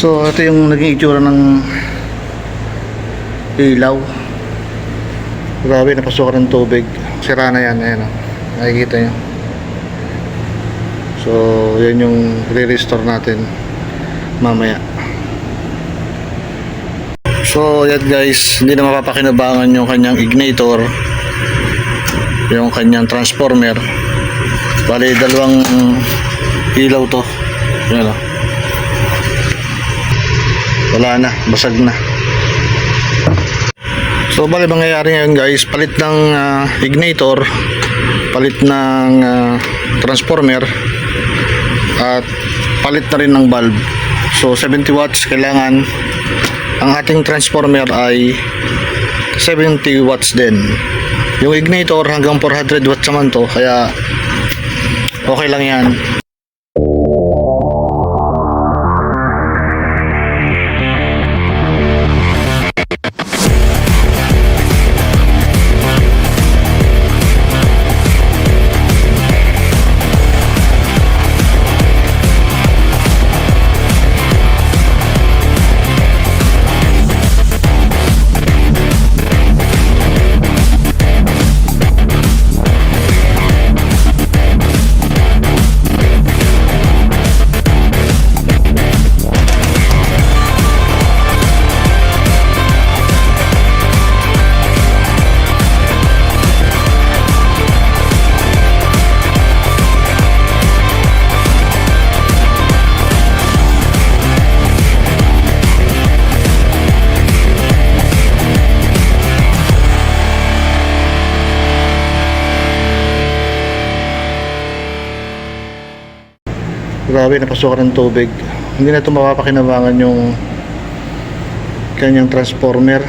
So, ito yung naging itsura ng ilaw. Grabe, napasukan ng tubig. Sira na yan, ayan o. Nakikita nyo. So, yan yung re-restore natin mamaya. So, yan guys, hindi na mapapakinabangan yung kanyang ignitor, yung kanyang transformer. Bali, dalawang ilaw to. Yan o. Wala na, basag na. So, bali mangyayari ngayon guys, palit ng ah, ignitor, palit ng ah, transformer, at palit na rin ng bulb. So, 70 watts kailangan ang ating transformer ay 70 watts din. Yung ignitor hanggang 400 watts naman to, kaya okay lang yan. Grabe, napasukan ng tubig. Hindi na ito mapapakinabangan yung kanyang transformer.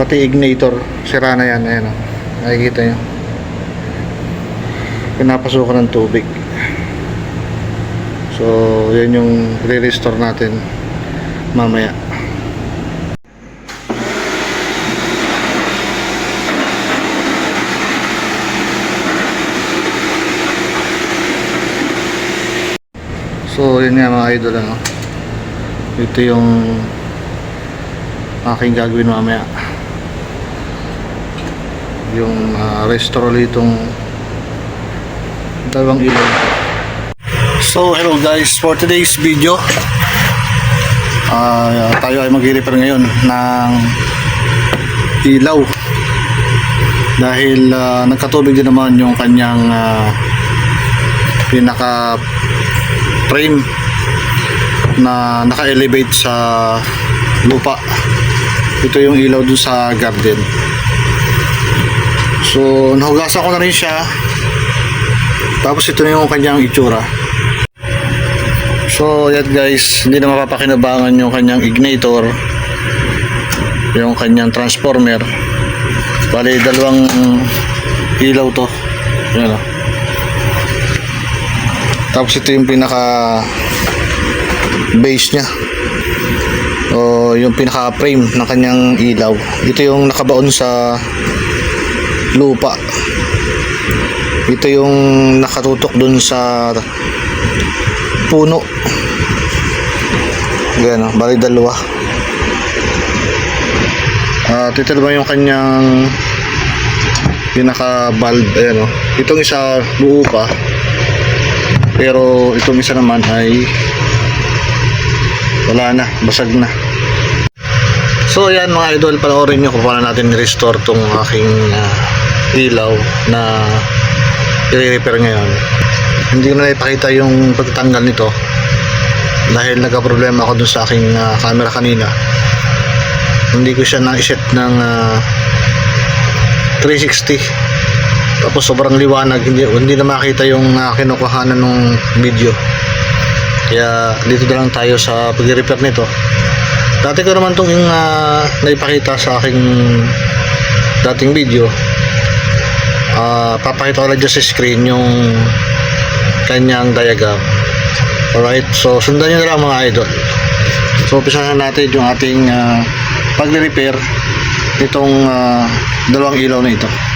Pati ignitor, sira na yan. Ayan, o. nakikita nyo. Pinapasukan ng tubig. So, yan yung re-restore natin mamaya. So, yun nga mga idol, ano. Ito yung aking gagawin mamaya. Yung uh, restore ulit itong dalawang ilaw. So, hello guys. For today's video, ah tayo ay mag-repair ngayon ng ilaw. Dahil ah, nagkatubig din naman yung kanyang ah, pinaka frame na naka-elevate sa lupa. Ito yung ilaw dun sa garden. So, nahugasan ko na rin siya. Tapos ito na yung kanyang itsura. So, yan guys, hindi na mapapakinabangan yung kanyang ignitor, yung kanyang transformer. Bali, dalawang ilaw to. Yan o. Tapos ito yung pinaka base niya. O yung pinaka frame ng kanyang ilaw. Ito yung nakabaon sa lupa. Ito yung nakatutok dun sa puno. Ganyan, bali dalawa. At ito naman yung kanyang pinaka bulb. Ayan o. Itong isa buo pa. Pero itong isa naman ay wala na, basag na. So ayan mga idol, panoorin nyo kung paano natin restore tong aking ah, ilaw na i-repair ngayon. Hindi ko na ipakita yung pagtatanggal nito dahil nagka-problema ako dun sa aking ah, camera kanina. Hindi ko siya na-set ng ah, 360 tapos sobrang liwanag hindi, hindi na makita yung uh, kinukuhanan ng video. Kaya dito na lang tayo sa pag-repair nito. Dati ko naman itong uh, naipakita sa aking dating video. Uh, papakita ko lang sa screen yung kanyang diagram. Alright so sundan nyo na lang mga idol. So umpisahan natin yung ating uh, pag-repair nitong uh, dalawang ilaw na ito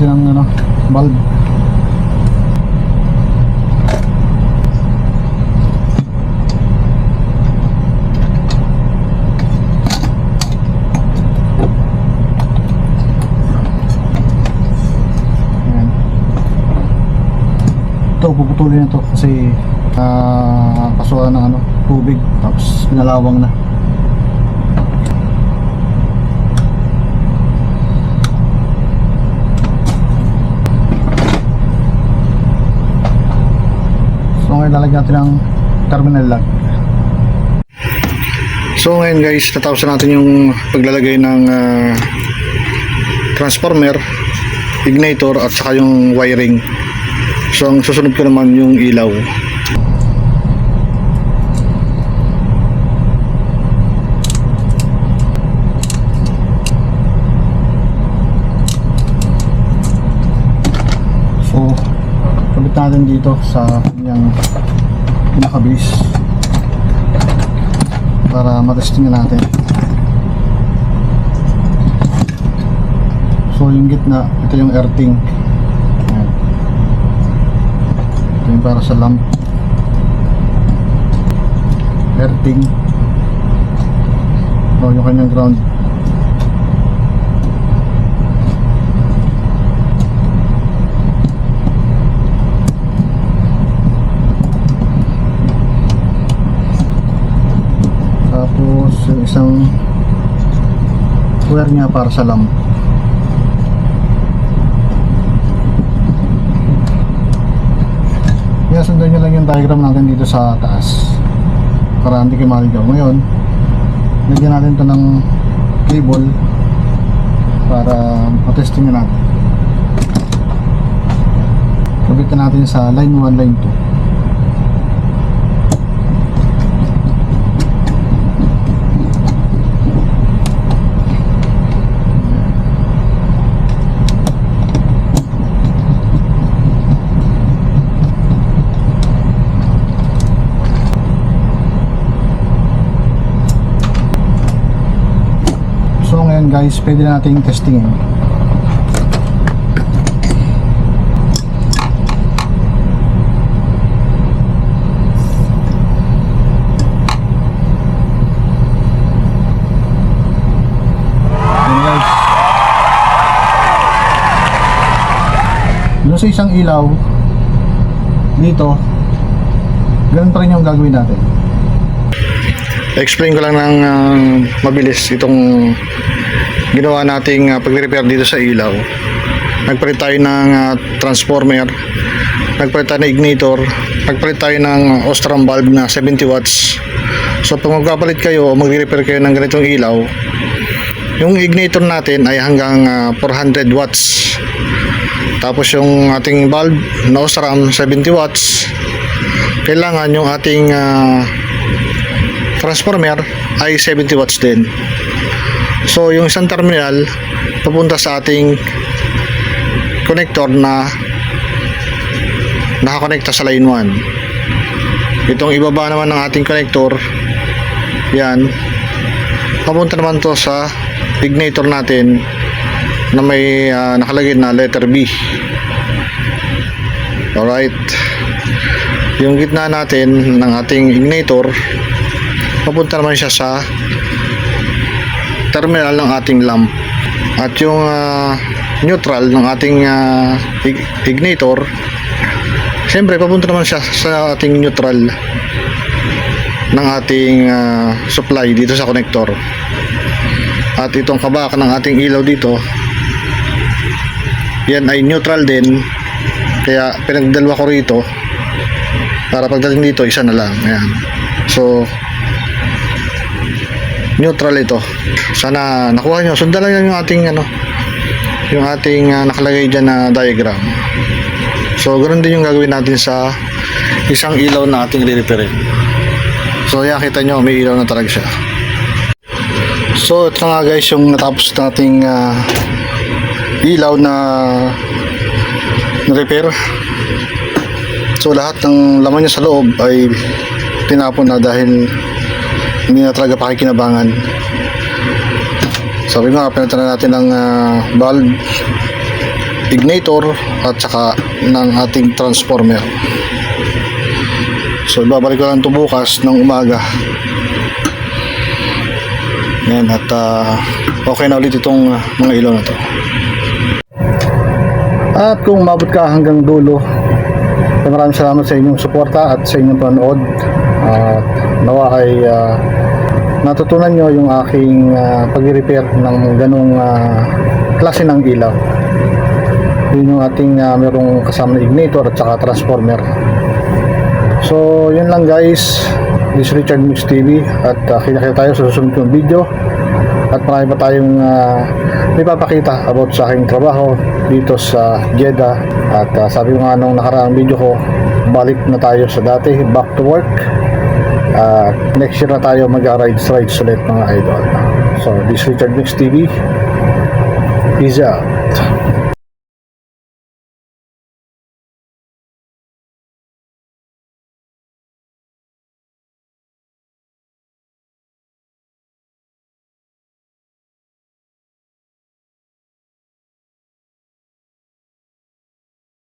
natin ang ano, bulb. Ito, puputulin na to kasi ah kasuhan ng ano, tubig tapos pinalawang na. So ngayon lalagyan natin ng terminal lock. So ngayon guys, natapos na natin yung paglalagay ng ah, transformer, ignitor at saka yung wiring. So ang susunod ko naman yung ilaw. So, kabit natin dito sa kanyang pinaka-base para matesting natin. So, yung gitna, ito yung earthing. Ito yung para sa lamp. Earthing. O, yung kanyang ground. Tapos yung isang wire niya para sa lamp. Kaya sundan nyo lang yung diagram natin dito sa taas para hindi kayo maligaw. Ngayon, lagyan natin ito ng cable para matesting na natin. Kabitan natin sa line 1, line 2. So guys, pwede na nating testingin. Doon sa isang ilaw, dito, ganun pa rin yung gagawin natin. Explain ko lang ng ah, mabilis itong ginawa nating uh, pag-repair dito sa ilaw. Nagpalit tayo ng ah, transformer, nagpalit tayo ng ignitor, nagpalit tayo ng Ostrom bulb na 70 watts. So pag magpapalit kayo o mag-repair kayo ng ganitong ilaw, yung ignitor natin ay hanggang ah, 400 watts. Tapos yung ating bulb na Osram 70 watts, kailangan yung ating ah, transformer ay 70 watts din. So yung isang terminal papunta sa ating connector na nakakonekta sa line 1. Itong ibaba naman ng ating connector yan papunta naman to sa ignitor natin na may ah, nakalagay na letter B. Alright. Yung gitna natin ng ating ignitor papunta naman siya sa terminal ng ating lamp at yung ah, neutral ng ating ig- ignitor siyempre papunta naman siya sa ating neutral ng ating ah, supply dito sa connector. At itong kabak ng ating ilaw dito yan ay neutral din kaya pinagdalwa ko rito para pagdating dito isa na lang ayan. So neutral ito. Sana nakuha nyo. Sundan lang yung ating ano yung ating ah, nakalagay dyan na diagram. So ganoon din yung gagawin natin sa isang ilaw na ating re-repairin so yan kita nyo may ilaw na talaga siya. So ito nga guys yung natapos nating ah, ilaw na repair. So lahat ng laman niya sa loob ay tinapon na dahil hindi na talaga pakikinabangan. Sabi nga, pinalitan na natin ng ah, bulb, ignitor at saka ng ating transformer. So ibabalik ko lang ito bukas ng umaga. Yan at ah, okay na ulit itong ah, mga ilaw na to. At kung umabot ka hanggang dulo, maraming salamat sa inyong suporta at sa inyong panonood. At nawa ay ah, natutunan nyo yung aking uh, pag-repair ng ganong ah, klase ng ilaw. Yun yung ating ah, merong kasama ignitor at saka transformer. So, yun lang guys. This is Richard Mix TV at uh, kita-kita tayo sa susunod kong video. At marami pa tayong uh, may about sa aking trabaho dito sa Jeddah. At ah, sabi ko nga nung nakaraang video ko, balik na tayo sa dati, back to work. At next year na tayo mag-rides rides ulit mga idol. So, this is Richard Mix TV. Peace out.